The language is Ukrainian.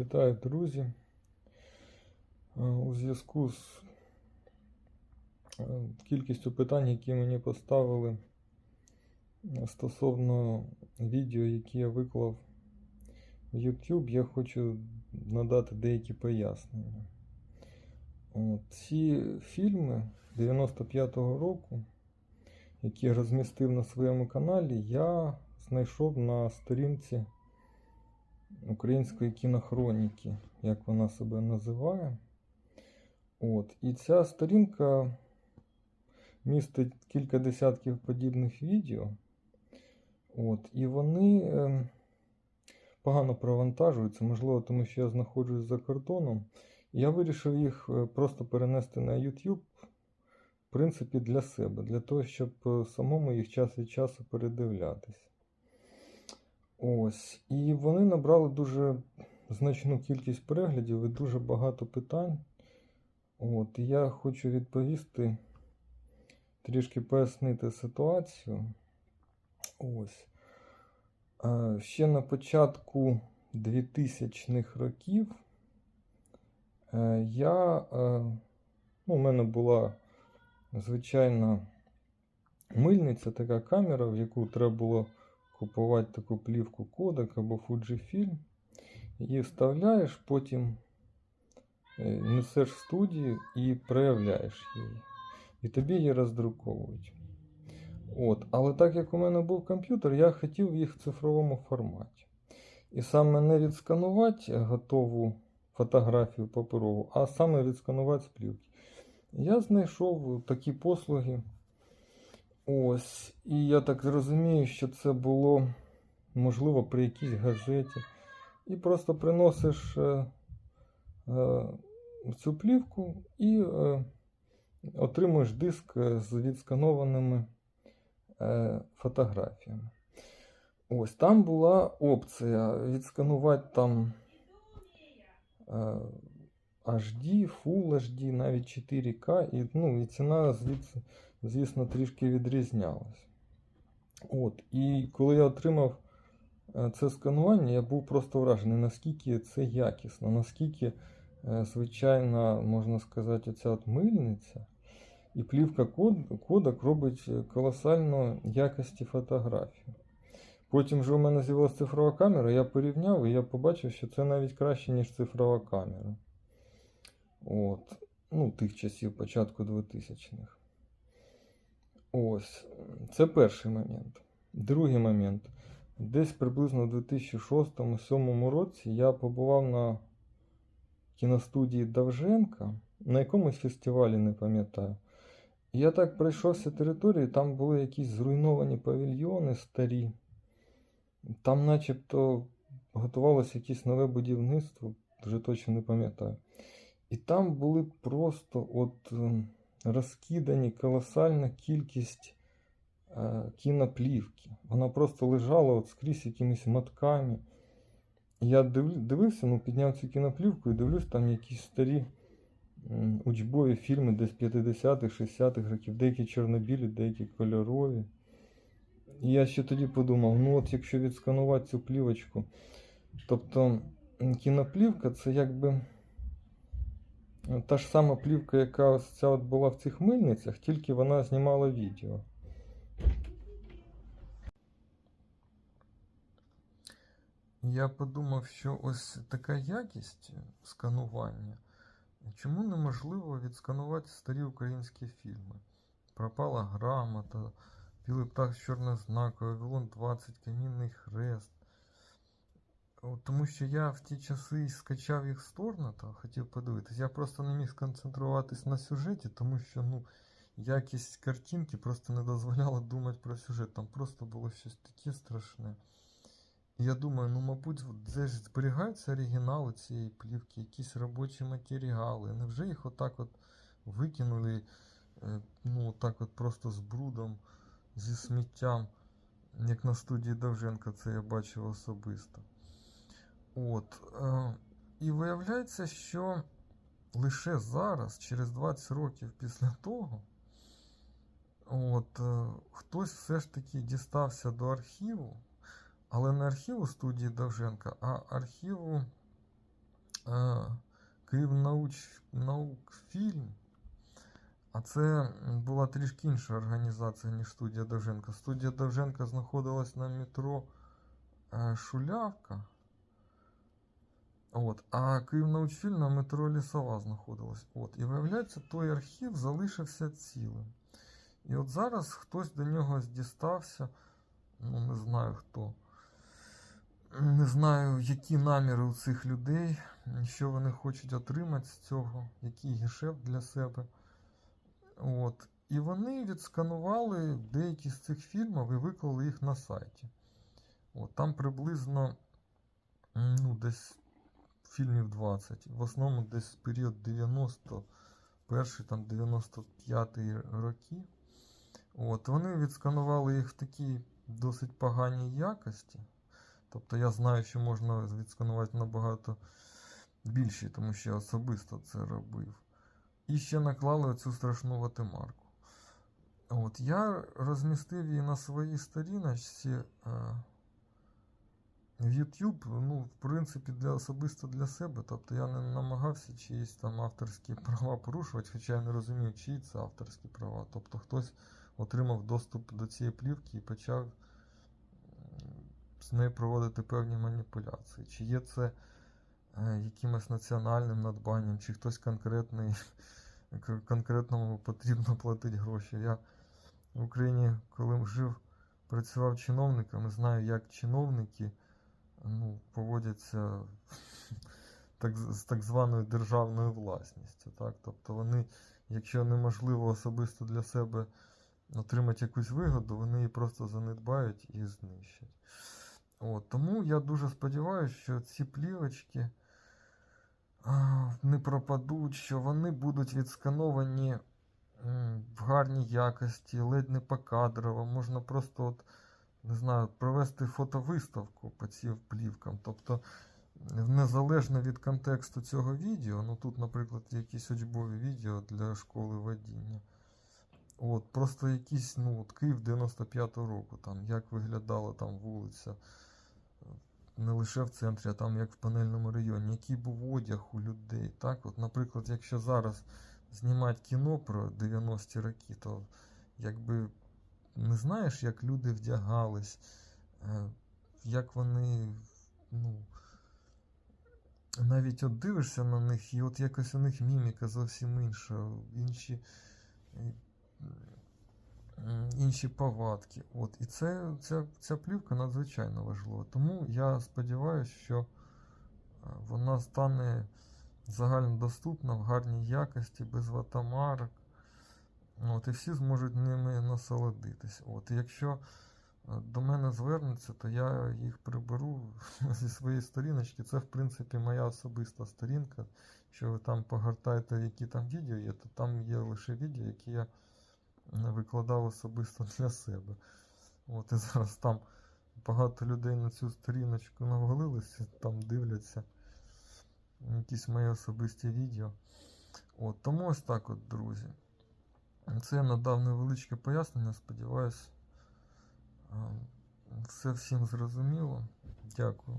Вітаю, друзі. Е, У зв'язку з е, кількістю питань, які мені поставили е, стосовно відео, які я виклав в YouTube, я хочу надати деякі пояснення. От, ці фільми 95-го року, які я розмістив на своєму каналі, я знайшов на сторінці української кінохроніки, як вона себе називає. От. І ця сторінка містить кілька десятків подібних відео. От. І вони е, погано провантажуються, можливо, тому що я знаходжусь за кордоном. Я вирішив їх е, просто перенести на YouTube, в принципі, для себе, для того, щоб е, самому їх час від часу передивлятись. Ось. І вони набрали дуже значну кількість переглядів і дуже багато питань. От. І я хочу відповісти, трішки пояснити ситуацію. Ось. Е, Ще на початку 2000-х років е, я, е, ну, у мене була звичайна мильниця, така камера, в яку треба було купувати таку плівку кодек або Fujifilm. Її вставляєш, потім е, несеш в студію і проявляєш її. І тобі її роздруковують. От. Але так як у мене був комп'ютер, я хотів їх в цифровому форматі. І саме не відсканувати готову фотографію паперову, а саме відсканувати з плівки. Я знайшов такі послуги. Ось. І я так зрозумію, що це було можливо при якійсь газеті. І просто приносиш е, е, цю плівку і е, отримуєш диск е, з відсканованими е, фотографіями. Ось там була опція відсканувати там е, HD, Full HD, навіть 4К, і, ну, і ціна звісно, трішки відрізнялась. От, І коли я отримав е, це сканування, я був просто вражений, наскільки це якісно, наскільки е, звичайна, можна сказати, оця от мильниця. І плівка код, кодек робить колосально якості фотографію. Потім вже у мене з'явилася цифрова камера, я порівняв і я побачив, що це навіть краще, ніж цифрова камера. От. Ну, тих часів, початку 2000-х. Ось. Це перший момент. Другий момент. Десь приблизно у 2006-2007 році я побував на кіностудії Давженка, на якомусь фестивалі, не пам'ятаю. Я так пройшовся територією, там були якісь зруйновані павільйони старі. Там начебто готувалося якесь нове будівництво, вже точно не пам'ятаю. І там були просто от ем, розкидані колосальна кількість е, кіноплівки. Вона просто лежала от скрізь якимись мотками. І я дивився, ну, підняв цю кіноплівку і дивлюсь, там якісь старі учбові фільми десь 50-х, 60-х років, деякі чорнобілі, деякі кольорові. І я ще тоді подумав: ну от якщо відсканувати цю плівочку, тобто кіноплівка це якби. Та ж сама плівка, яка ось ця от була в цих мильницях, тільки вона знімала відео. Я подумав, що ось така якість сканування. Чому неможливо відсканувати старі українські фільми? Пропала грамота, Білий птах з чорним знаком, Вавилон 20, Камінний хрест. Тому що я в ті часи скачав їх з торрента, хотів подивитись. Я просто не міг сконцентруватись на сюжеті, тому що ну, якість картинки просто не дозволяла думати про сюжет. Там просто було щось таке страшне. І я думаю, ну, мабуть, де ж зберігаються оригінали цієї плівки, якісь робочі матеріали. Невже їх отак от викинули, е, ну, отак от просто з брудом, зі сміттям, як на студії Довженка, це я бачив особисто. От. Е, і виявляється, що лише зараз, через 20 років після того, от, е, хтось все ж таки дістався до архіву, але не архіву студії Довженка, а архіву е, Київ науч, наукфільм. А це була трішки інша організація, ніж студія Довженка. Студія Довженка знаходилась на метро Шулявка. От, а Київнаучфільм на метро Лісова знаходилась. От, і виявляється, той архів залишився цілим. І от зараз хтось до нього дістався, ну не знаю хто. Не знаю, які наміри у цих людей, що вони хочуть отримати з цього, який гешефт для себе. От. І вони відсканували деякі з цих фільмів і виклали їх на сайті. От, там приблизно ну, десь фільмів 20. В основному десь період 91 там 95 роки. От, вони відсканували їх в такій досить поганій якості. Тобто я знаю, що можна відсканувати набагато більше, тому що я особисто це робив. І ще наклали оцю страшну ватимарку. От, я розмістив її на своїй сторіночці е, YouTube, ну, в принципі, для, особисто для себе. Тобто я не намагався чиїсь там авторські права порушувати, хоча я не розумію, чиї це авторські права. Тобто хтось отримав доступ до цієї плівки і почав з нею проводити певні маніпуляції. Чи є це е, якимось національним надбанням, чи хтось конкретний, конкретному потрібно платити гроші. Я в Україні, коли жив, працював чиновником і знаю, як чиновники ну, поводяться так, з так званою державною власністю. Так? Тобто вони, якщо неможливо особисто для себе отримати якусь вигоду, вони її просто занедбають і знищать. От, тому я дуже сподіваюся, що ці плівочки не пропадуть, що вони будуть відскановані в гарній якості, ледь не покадрово. Можна просто, от, не знаю, провести фотовиставку по цим плівкам. Тобто, незалежно від контексту цього відео, ну тут, наприклад, якісь учбові відео для школи водіння. От, просто якісь, ну, от Київ 95-го року, там, як виглядала там вулиця, не лише в центрі, а там як в панельному районі, який був одяг у людей. Так? От, наприклад, якщо зараз знімати кіно про 90-ті роки, то якби не знаєш, як люди вдягались, е, як вони, ну, навіть от дивишся на них, і от якось у них міміка зовсім інша, інші, інші повадки. От. І це, ця, ця плівка надзвичайно важлива. Тому я сподіваюся, що е, вона стане загальнодоступна в гарній якості, без ватамарок. От, і всі зможуть ними насолодитись. От, і якщо е, до мене звернуться, то я їх приберу зі своєї сторіночки. Це, в принципі, моя особиста сторінка. Якщо ви там погортаєте, які там відео є, то там є лише відео, які я викладав особисто для себе. От, і зараз там багато людей на цю сторіночку навалилися, там дивляться якісь мої особисті відео. От, тому ось так от, друзі. Це я надав невеличке пояснення, сподіваюсь, все всім зрозуміло. Дякую.